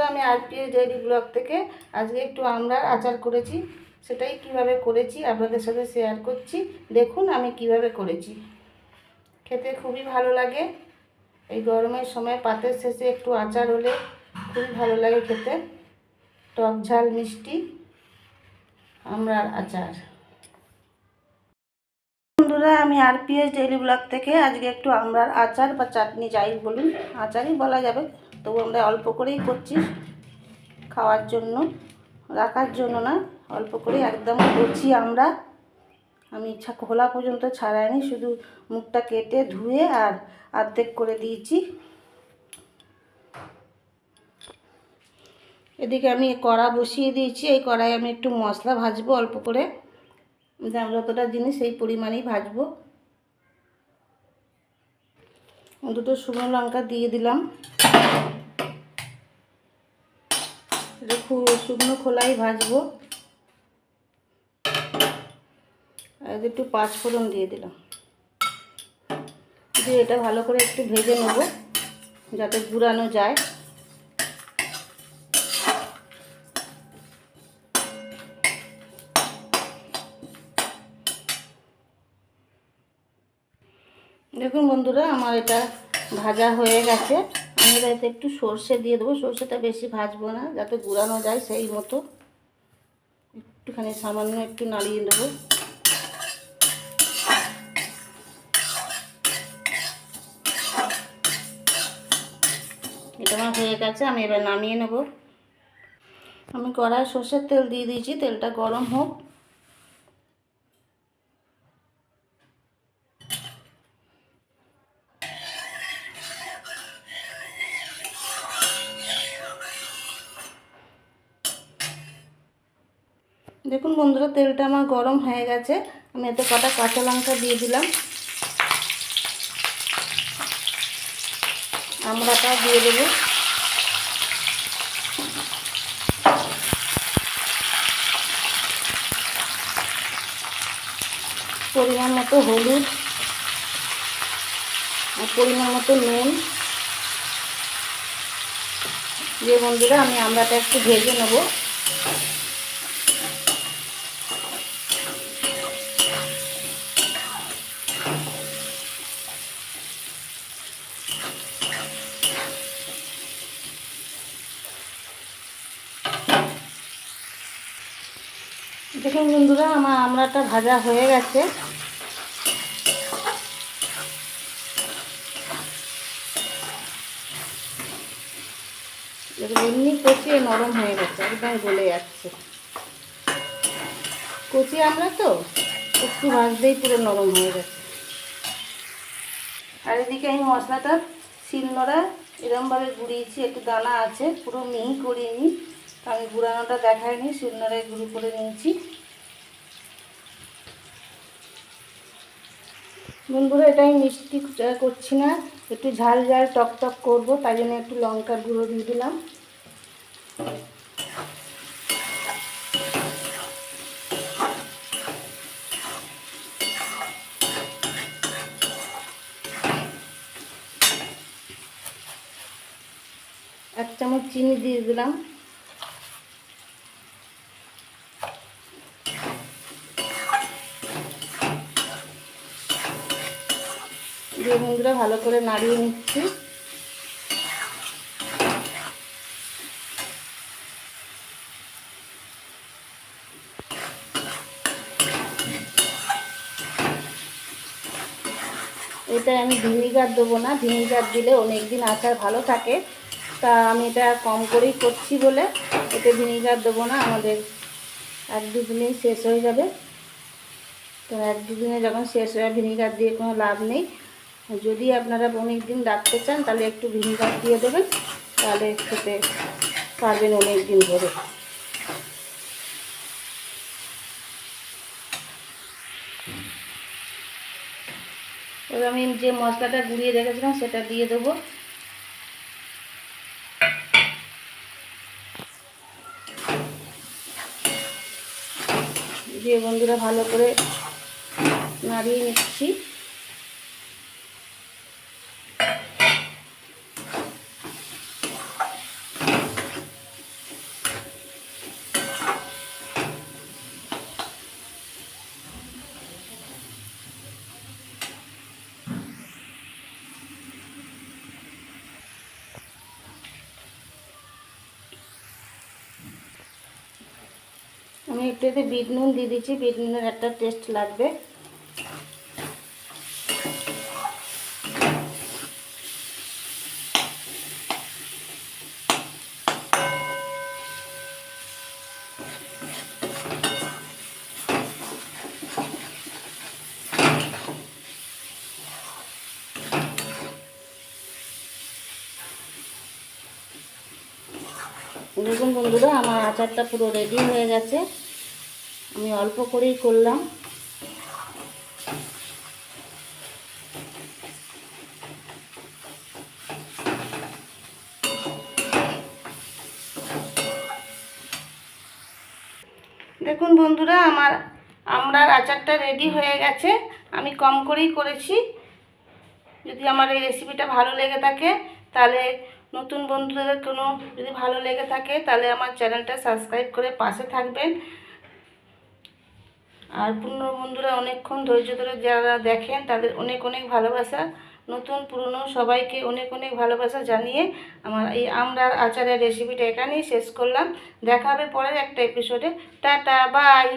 বন্ধুরা আমি RPS daily blog থেকে আজকে একটু আমড়ার আচার করেছি, সেটাই কীভাবে করেছি আপনাদের সাথে শেয়ার করছি। দেখুন আমি কীভাবে করেছি। খেতে খুবই ভালো লাগে। এই গরমের সময় পাতের শেষে একটু আচার হলে খুবই ভালো লাগে খেতে। টক ঝাল, মিষ্টি আমড়ার আচার। বন্ধুরা, আমি আরপিএস ডেইলি ব্লগ থেকে আজকে একটু আমড়ার আচার বা চাটনি যাই বলুন। আচারই বলা যাবে। তবু আমরা অল্প করেই করছি। খাওয়ার জন্য, রাখার জন্য না, অল্প করে একদম করছি আমরা। আমি খোলা পর্যন্ত ছাড়াইনি, শুধু মুখটা কেটে ধুয়ে আর অর্ধেক করে দিয়েছি। এদিকে আমি কড়া বসিয়ে দিয়েছি, এই কড়াই আমি একটু মশলা ভাজবো অল্প করে। যতটা জিনিস সেই পরিমাণেই ভাজবো। দুটো শুকনো লঙ্কা দিয়ে দিলাম এটা খুব শুকনো খোলাই ভাজবো। আর একটু পাঁচ ফোড়ন দিয়ে দিলাম। দিয়ে এটা ভালো করে একটু ভেজে নেব, যাতে গুড়ানো যায়। দেখুন বন্ধুরা, আমার এটা ভাজা হয়ে গেছে। আমি এতে একটু সর্ষে দিয়ে দেবো। সর্ষেটা বেশি ভাজবো না, যাতে গুড়ানো যায় সেই মতো। একটুখানি সামান্য একটু নাড়িয়ে দেবো এটা আমার হয়ে গেছে, আমি এবার নামিয়ে নেব। আমি কড়াই সর্ষের তেল দিয়ে দিয়েছি, তেলটা গরম হোক। দেখুন বন্ধুরা, তেলটা আমার গরম হয়ে গেছে। আমি এতে কটা কাঁচা লঙ্কা দিয়ে দিলাম। আমড়াটা দিয়ে দেবো। পরিমাণ মতো হলুদ আর পরিমাণ মতো নুন। দিয়ে বন্ধুরা, আমি আমড়াটা একটু ভেজে নেব। দেখুন বন্ধুরা, আমার আমড়াটা ভাজা হয়ে গেছে। এমনি কচিয়ে নরম হয়ে গেছে, একদম গলে যাচ্ছে। কচি আমরা তো, একটু ভাজতেই পুরো নরম হয়ে গেছে। আর এদিকে আমি মশলাটা, শিলনোড়া এরমভাবে গুঁড়িয়েছি, একটু দানা আছে, পুরো মিহি করিনি। তো আমি গুঁড়ানোটা দেখাইনি শিলনোড়ায় গুঁড়ো করে নিয়েছি। বন্ধুরা এটা আমি মিষ্টি করছি না, একটু ঝাল ঝাল টক টক করব, তাই জন্য একটু লঙ্কার গুঁড়ো দিয়ে দিলাম। এক চামচ চিনি দিয়ে দিলাম। দিয়ে বন্ধুরা ভালো করে নাড়িয়ে নিচ্ছি। এটা আমি ভিনিগার দেবো না, ভিনিগার দিলে অনেক দিন আচার ভালো থাকে। তা আমি এটা কম করেই করছি বলে এতে ভিনিগার দেবো না, আমাদের এক দুদিনেই শেষ হয়ে যাবে। তো এক দুদিনে যখন শেষ হয়ে ভিনিগার দিয়ে কোনো লাভ নেই। যদি আপনারা অনেক দিন রাখতে চান, তাহলে একটু ভিনিগার দিয়ে দেবেন। তাহলে খেতে পারবেন অনেক দিন ধরে। এবার আমি যে মশলাটা গুঁড়িয়ে রেখেছিলাম, সেটা দিয়ে দেবো। দিয়ে বন্ধুরা ভালো করে নাড়িয়ে নিচ্ছি। আমি একটু এতে বিট নুন দিয়ে দিচ্ছি। বিট নুনের একটা টেস্ট লাগবে। দেখুন বন্ধুরা, আমার আচারটা পুরো রেডি হয়ে গেছে। আমি অল্প করেই করলাম। দেখুন বন্ধুরা, আমার আমড়ার আচারটা রেডি হয়ে গেছে। আমি কম করেই করেছি। যদি আমার এই রেসিপিটা ভালো লেগে থাকে, তাহলে নতুন বন্ধুদের কোনো যদি ভালো লেগে থাকে, তাহলে আমার চ্যানেলটা সাবস্ক্রাইব করে পাশে থাকবেন। আর পুরনো বন্ধুরা অনেকক্ষণ ধৈর্য ধরে যারা দেখেন, তাদের অনেক অনেক ভালোবাসা। নতুন, পুরনো সবাইকে অনেক অনেক ভালোবাসা জানিয়ে আমার এই আমড়ার আচারের রেসিপিটা এখানেই শেষ করলাম। দেখা হবে পরের একটা এপিসোডে টাটা বাই